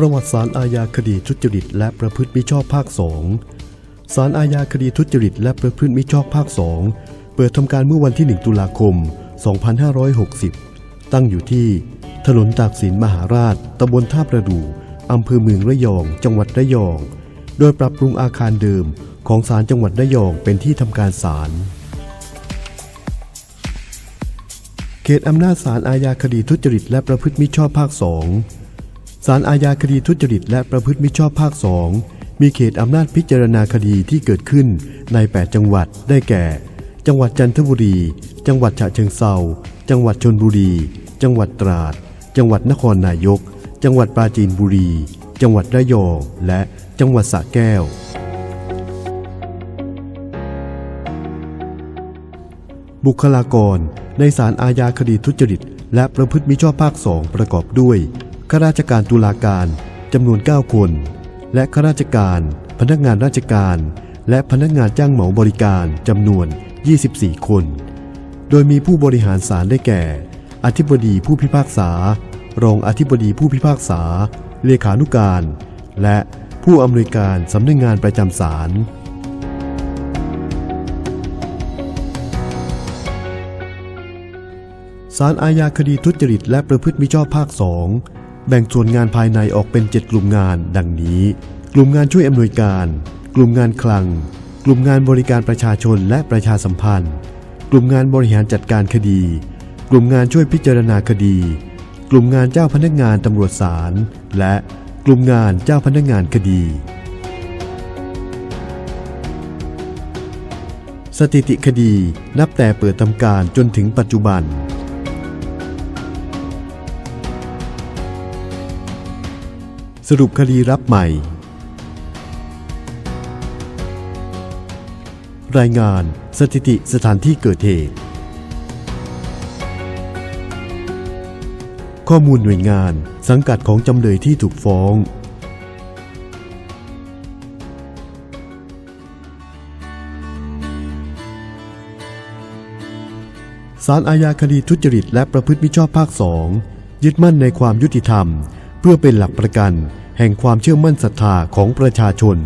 ประวัติศาลอาญาคดีทุจริตและประพฤติมิชอบภาคสองศาลอาญาคดีทุจริตและประพฤติมิชอบภาคสองเปิดทำการเมื่อวันที่ 1 ตุลาคม 2560 ตั้งอยู่ที่ ถนนตากสินมหาราชตำบลท่าประดู่อำเภอเมืองระยอง จังหวัดระยอง โดยปรับปรุงอาคารเดิมของศาลจังหวัดระยองเป็นที่ทำการศาลเขตอำนาจศาลอาญาคดีทุจริตและประพฤติมิชอบภาคสอง ศาลอาญาคดีทุจริตและประพฤติมิชอบภาคสองมีเขตอำนาจพิจารณาคดีที่เกิดขึ้นใน 8 จังหวัดได้แก่ จังหวัดจันทบุรี จังหวัดฉะเชิงเซาจังหวัดชนบุรี จังหวัดตราด จังหวัดนครนายก จังหวัดปราจีนบุรี จังหวัดระยองและจังหวัดสระแก้ว บุคลากรในศาลอาญาคดีทุจริต และประพฤติมิชอบภาคสองประกอบด้วย ข้าราชการตุลาการจำนวน 9 คน และข้าราชการ พนักงานราชการ และพนักงานจ้างเหมาบริการจำนวน 24 คน โดยมีผู้บริหารศาลได้แก่ อธิบดีผู้พิพากษา รองอธิบดีผู้พิพากษา เลขานุการ และผู้อำนวยการสำนักงานประจำศาลศาลอาญาคดีทุจริตและประพฤติมิชอบภาคสอง แบ่งส่วนงานภายในออกเป็น 7 กลุ่มงาน ดังนี้ กลุ่มงานช่วยอำนวยการ กลุ่มงานคลัง กลุ่มงานบริการประชาชนและประชาสัมพันธ์ กลุ่มงานบริหารจัดการคดี กลุ่มงานช่วยพิจารณาคดี กลุ่มงานเจ้าพนักงานตำรวจศาลและกลุ่มงานเจ้าพนักงานคดี สถิติคดีนับแต่เปิดทำการจนถึงปัจจุบัน สรุปคดีรับใหม่ รายงานสถิติสถานที่เกิดเหตุ ข้อมูลหน่วยงานสังกัดของจำเลยที่ถูกฟ้องศาลอาญาคดีทุจริตและประพฤติมิชอบภาคสองยึดมั่นในความยุติธรรม เพื่อเป็นหลักประกันแห่งความเชื่อมั่นศรัทธาของประชาชน